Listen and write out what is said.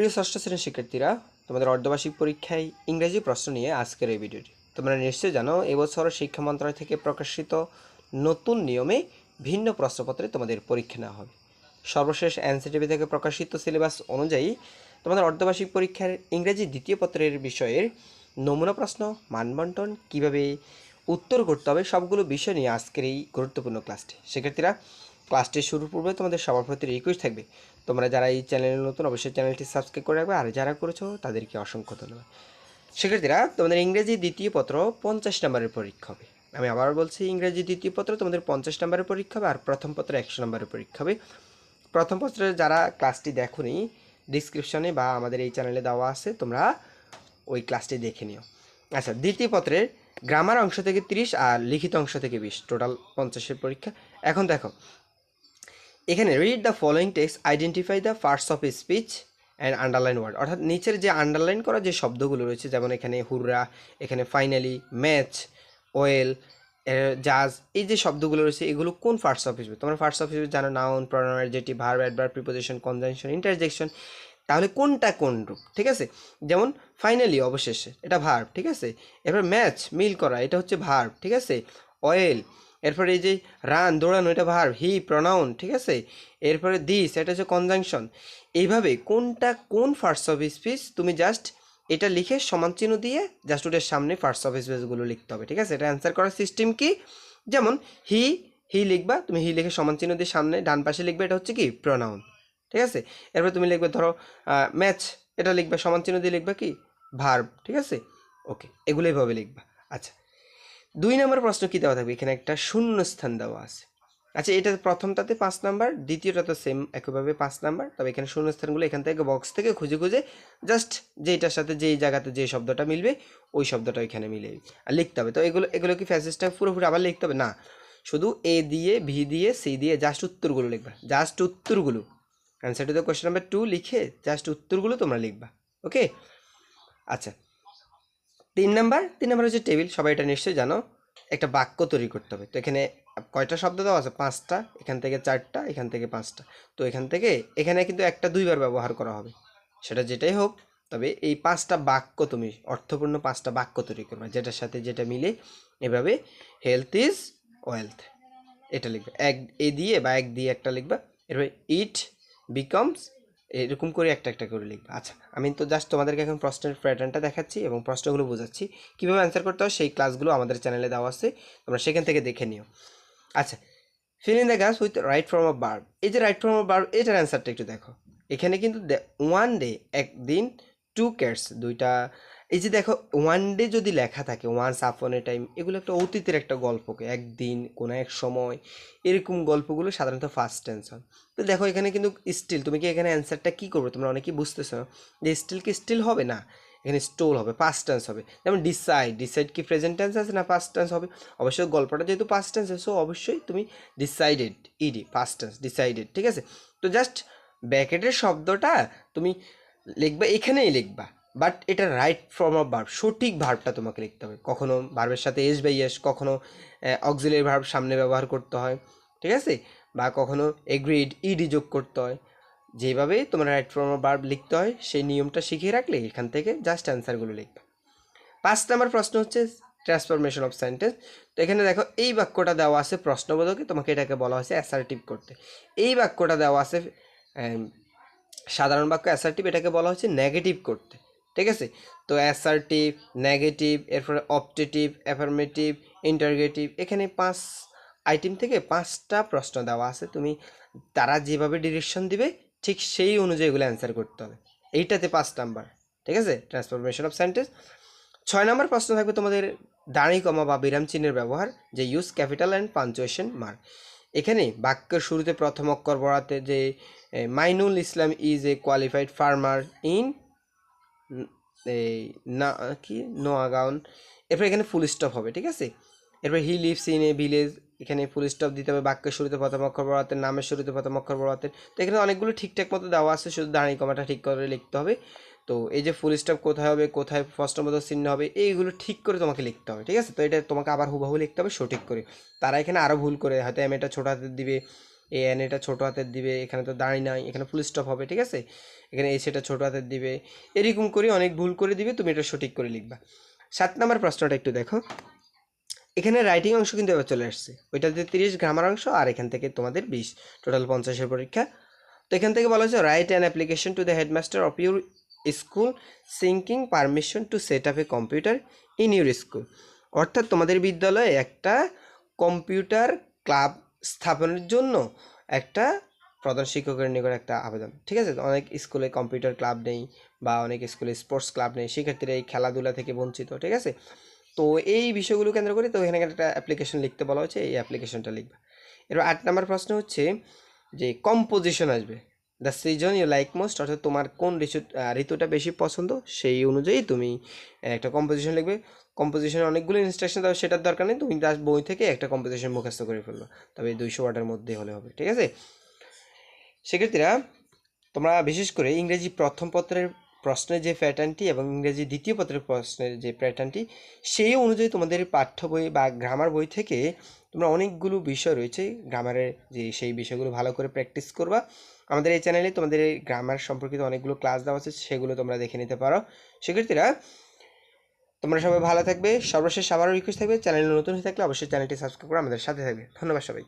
প্রিয় ষষ্ঠ শ্রেণির শিক্ষার্থীরা, তোমাদের অর্ধবার্ষিক পরীক্ষায় ইংরেজি প্রশ্ন নিয়ে আজকের এই ভিডিওটি। তোমরা নিশ্চয়ই জানো, এবছর শিক্ষা মন্ত্রণালয় থেকে প্রকাশিত নতুন নিয়মে ভিন্ন প্রশ্নপত্রে তোমাদের পরীক্ষা নেওয়া হবে। সর্বশেষ এনসিটিভি থেকে প্রকাশিত সিলেবাস অনুযায়ী তোমাদের অর্ধবার্ষিক পরীক্ষার ইংরেজি দ্বিতীয় পত্রের বিষয়ের নমুনা প্রশ্ন, মানবন্টন, কীভাবে উত্তর করতে হবে, সবগুলো বিষয় নিয়ে আজকের এই গুরুত্বপূর্ণ ক্লাসটি। শিক্ষার্থীরা ক্লাসটি শুরুর পূর্বে তোমাদের সবার প্রতি রিকোয়েস্ট থাকবে। তোমরা যারা এই চ্যানেলে নতুন, অবশ্যই চ্যানেলটি সাবস্ক্রাইব করে রাখবে। আর যারা করেছ, তাদেরকে অসংখ্য ধন্যবাদ। শিক্ষার্থীরা, তোমাদের ইংরেজি দ্বিতীয় পত্র পঞ্চাশ নম্বরের পরীক্ষা হবে। আমি আবার বলছি, ইংরেজি দ্বিতীয় পত্র তোমাদের পঞ্চাশ নম্বরের পরীক্ষা হবে আর প্রথম পত্র একশো নম্বরের পরীক্ষা হবে। প্রথম পত্রে যারা ক্লাসটি দেখোনি ডিসক্রিপশনে বা আমাদের এই চ্যানেলে দেওয়া আছে, তোমরা ওই ক্লাসটি দেখে নিও। আচ্ছা দ্বিতীয় পত্রের গ্রামার অংশ থেকে তিরিশ আর লিখিত অংশ থেকে বিশ টোটাল পঞ্চাশের পরীক্ষা। এখন দেখো এখানে read the following text identify the parts of speech and underline word অর্থাৎ নিচের যে আন্ডারলাইন করা যে শব্দগুলো রয়েছে, যেমন এখানে হুররা, এখানে ফাইনালি ম্যাচ ওয়েল জাজ, এই যে শব্দগুলো রয়েছে, এগুলো কোন ফার্স্ট অফ স্পিচ তোমরা ফার্স্ট অফ স্পিচ জানো নাউন প্রনাউন যেটি verb adverb preposition conjunction interjection তাহলে কোনটা কোন রূপ? ঠিক আছে? যেমন ফাইনালি অবশেষে, এটা ভার্ব ঠিক আছে? এরপর ম্যাচ মিল করা, এটা হচ্ছে ভার্ব ঠিক আছে? অয়েল এরপরে এই যে রান, দৌড়ানো, এটা ভার্ব হি প্রনাউন ঠিক আছে? এরপরে দিস এটা হচ্ছে কনজাংশন এইভাবে কোনটা কোন ফার্স্ট অফ স্পিচ তুমি জাস্ট এটা লিখে সমান চিহ্ন দিয়ে জাস্ট ওটার সামনে ফার্স্ট অফ স্পেসগুলো লিখতে হবে, ঠিক আছে? এটা অ্যান্সার করার সিস্টেম কি? যেমন হি হি লিখবা, তুমি হি লিখে সমান চিহ্ন দিয়ে সামনে ডান পাশে লিখবে, এটা হচ্ছে কি? প্রনাউন ঠিক আছে? এরপর তুমি লিখবে ধরো ম্যাচ এটা লিখবে সমান চিহ্ন দিয়ে লিখবা কি? ভার্ব ঠিক আছে? ওকে এগুলো এইভাবে লিখবা। আচ্ছা দুই নম্বর প্রশ্ন কী দেওয়া থাকবে? এখানে একটা শূন্য স্থান দেওয়া আছে। আচ্ছা এটা প্রথমটাতে পাঁচ নাম্বার, দ্বিতীয়টাতে সেম একইভাবে পাঁচ নাম্বার। তবে এখানে শূন্য স্থানগুলো এখান থেকে বক্স থেকে খুঁজে খুঁজে জাস্ট যেটার সাথে যেই জায়গাতে যে শব্দটা মিলবে, ওই শব্দটা ওইখানে মিলে আর লিখতে হবে। তো এগুলো এগুলো কি ফ্যাসেজটা পুরোপুরি আবার লিখতে হবে? না। শুধু এ দিয়ে ভি দিয়ে সি দিয়ে জাস্ট উত্তরগুলো লিখবা। জাস্ট উত্তরগুলো। Answer to the question number two লিখে জাস্ট উত্তরগুলো তোমরা লিখবা। ওকে আচ্ছা। তিন নাম্বার তিন নাম্বার হচ্ছে টেবিল, সবাই এটা নিশ্চয়ই জানো। একটা বাক্য তৈরি করতে হবে। তো এখানে কয়টা শব্দ দেওয়া আছে? পাঁচটা, এখান থেকে চারটা, এখান থেকে পাঁচটা। তো এখান থেকে এখানে কিন্তু একটা দুইবার ব্যবহার করা হবে। সেটা যেটাই হোক, তবে এই পাঁচটা বাক্য তুমি, অর্থপূর্ণ পাঁচটা বাক্য তৈরি করবে, যেটার সাথে যেটা মিলে এভাবে হেলথ ইজ ওয়েলথ এটা লিখবে। এক এ দিয়ে বা এক দিয়ে একটা লিখবা। এরপরে ইট বিকমস এরকম করে একটা একটা করে লিখবে। আচ্ছা আমি তো জাস্ট তোমাদেরকে এখন প্রশ্নের প্যাটার্নটা দেখাচ্ছি এবং প্রশ্নগুলো বোঝাচ্ছি। কীভাবে অ্যান্সার করতে হয়? সেই ক্লাসগুলো আমাদের চ্যানেলে দেওয়া আছে। তোমরা সেখান থেকে দেখে নিও। আচ্ছা fill in the gaps with right form of verb এই যে রাইট ফর্ম অফ বার্ব এটার অ্যান্সারটা একটু দেখো। এখানে কিন্তু ওয়ান ডে একদিন টু কেয়ার্স দুইটা এই যে দেখো ওয়ান ডে যদি লেখা থাকে ওয়ান্স আপন এ টাইম এগুলো একটা অতীতের একটা গল্পকে, একদিন, কোনো এক সময়, এরকম গল্পগুলো সাধারণত ফার্স্ট টেন্স হয়। তো দেখো, এখানে কিন্তু স্টিল তুমি কি এখানে অ্যান্সারটা কী করবে? তোমরা অনেকেই বুঝতেছো যে স্টিল কি স্টিল হবে? না, এখানে স্টোল হবে পাস্ট টেন্স হবে। যেমন ডিসাইড ডিসাইড কি প্রেজেন্ট টেন্স আছে না পাস্ট টেন্স হবে? অবশ্যই গল্পটা যেহেতু পাস্ট টেন্স সো অবশ্যই তুমি decided ED past tense decided ঠিক আছে? তো জাস্ট ব্যাকেটের শব্দটা তুমি লিখবা, এখানেই লিখবা। বাট এটা রাইট ফর্ম অফ ভার্ব সঠিক ভার্বটা তোমাকে লিখতে হবে। কখনো ভার্বের সাথে এস বাই এস কখনো অক্সিলের ভার্ব সামনে ব্যবহার করতে হয়, ঠিক আছে? বা কখনো এগ্রিড ইডি যোগ করতে হয়। যেভাবে তোমার রাইট ফর্ম অফ ভার্ব লিখতে হয়, সেই নিয়মটা শিখিয়ে রাখলে এখান থেকে জাস্ট অ্যান্সারগুলো লিখবে। পাঁচ নাম্বার প্রশ্ন হচ্ছে ট্রান্সফরমেশন অফ সেন্টেন্স তো এখানে দেখো, এই বাক্যটা দেওয়া আছে প্রশ্নবোধকে, তোমাকে এটাকে বলা হয়েছে অ্যাসার্টিভ করতে। এই বাক্যটা দেওয়া আছে সাধারণ বাক্য অ্যাসার্টিভ এটাকে বলা হচ্ছে নেগেটিভ করতে। ঠিক আছে? তো অ্যাসার্টিভ নেগেটিভ এরপরে অপটেটিভ অ্যাফার্মেটিভ ইন্টারগেটিভ এখানে পাঁচ আইটেম থেকে পাঁচটা প্রশ্ন দেওয়া আছে। তুমি, তারা যেভাবে ডিরেকশন দিবে, ঠিক সেই অনুযায়ী এগুলো অ্যান্সার করতে হবে। এইটাতে পাঁচ নাম্বার ঠিক আছে? ট্রান্সফরমেশন অফ সেন্টেন্স ছয় নম্বর প্রশ্ন থাকবে তোমাদের দাঁড়ি কমা বা বিরাম চিহ্নের ব্যবহার, যে use capital and punctuation mark এখানে বাক্যের শুরুতে প্রথম অক্ষর বড়াতে যে Mainul Islam is a qualified farmer in এই না, কি? নোয়াগাউন এরপর এখানে ফুল স্টপ হবে, ঠিক আছে? এরপর he lives in a village এখানে ফুল স্টপ দিতে হবে, বাক্যের শুরুতে প্রথম অক্ষর বড়াতে নামের শুরুতে প্রথম অক্ষর বড়াতে তো এখানে অনেকগুলো ঠিকঠাক মতো দেওয়া আছে, শুধু দাঁড়ি কমাটা ঠিক করে লিখতে হবে। তো এই যে ফুল স্টপ কোথায় হবে, কোথায় প্রশ্নবোধ চিহ্ন হবে, এইগুলো ঠিক করে তোমাকে লিখতে হবে, ঠিক আছে? তো এটা তোমাকে আবার হুবাহু লিখতে হবে সঠিক করে। তারা এখানে আরও ভুল করে, হয়তো এম এটা ছোটো হাতে দিবে এই এন এটা ছোটো হাতের দিবে, এখানে তো দাঁড়িয়ে নাই, এখানে ফুল স্টপ হবে, ঠিক আছে? এখানে এই সেটা ছোটো হাতের দিবে, এরকম করে অনেক ভুল করে দিবে, তুমি এটা সঠিক করে লিখবা। সাত নম্বর প্রশ্নটা একটু দেখো। এখানে রাইটিং অংশ কিন্তু এবার চলে আসছে। ওইটাতে তিরিশ গ্রামার অংশ, আর এখান থেকে তোমাদের বিশ টোটাল পঞ্চাশের পরীক্ষা। তো এখান থেকে বলা হচ্ছে write an application to the headmaster of your school seeking permission to set up a computer in your school অর্থাৎ তোমাদের বিদ্যালয়ে একটা কম্পিউটার ক্লাব স্থাপনের জন্য একটা প্রধান শিক্ষকের নিকট একটা আবেদন, ঠিক আছে? অনেক স্কুলে কম্পিউটার ক্লাব নেই বা অনেক স্কুলে স্পোর্টস ক্লাব নেই, সেক্ষেত্রে এই খেলাধুলা থেকে বঞ্চিত, ঠিক আছে? তো এই বিষয়গুলো কেন্দ্র করে তো এখানে একটা অ্যাপ্লিকেশন লিখতে বলা হয়েছে, এই অ্যাপ্লিকেশনটা লিখবে। এবার আট নম্বর প্রশ্ন হচ্ছে যে কম্পোজিশন আসবে। The season you like most অর্থাৎ তোমার কোন ঋতু ঋতুটা বেশি পছন্দ, সেই অনুযায়ী তুমি একটা কম্পোজিশন লিখবে। কম্পোজিশনে অনেকগুলো ইনস্ট্রাকশন তবে সেটার দরকার নেই, তুমি তার বই থেকে একটা কম্পোজিশন মুখস্থ করে ফেলল তবে দুইশো ওয়ার্ডের মধ্যে হলে হবে, ঠিক আছে? সেক্ষেত্রে তোমরা বিশেষ করে ইংরেজি প্রথম পত্রের প্রশ্নের যে প্যাটার্নটি এবং ইংরেজি দ্বিতীয় পত্রের প্রশ্নের যে প্যাটার্নটি, সেই অনুযায়ী তোমাদের পাঠ্য বই বা গ্রামার বই থেকে তোমরা অনেকগুলো বিষয় রয়েছে গ্রামারের যে সেই বিষয়গুলো ভালো করে প্র্যাকটিস করবা। আমাদের এই চ্যানেলে তোমাদের গ্রামার সম্পর্কিত অনেকগুলো ক্লাস দেওয়া আছে, সেগুলো তোমরা দেখে নিতে পারো। সেক্ষেত্রে তোমরা সবাই ভালো থাকবে। সর্বশেষ আবারও রিকোয়েস্ট থাকবে। চ্যানেলে নতুন হয়ে থাকলে অবশ্যই চ্যানেলটি সাবস্ক্রাইব করে আমাদের সাথে থাকবে। ধন্যবাদ সবাই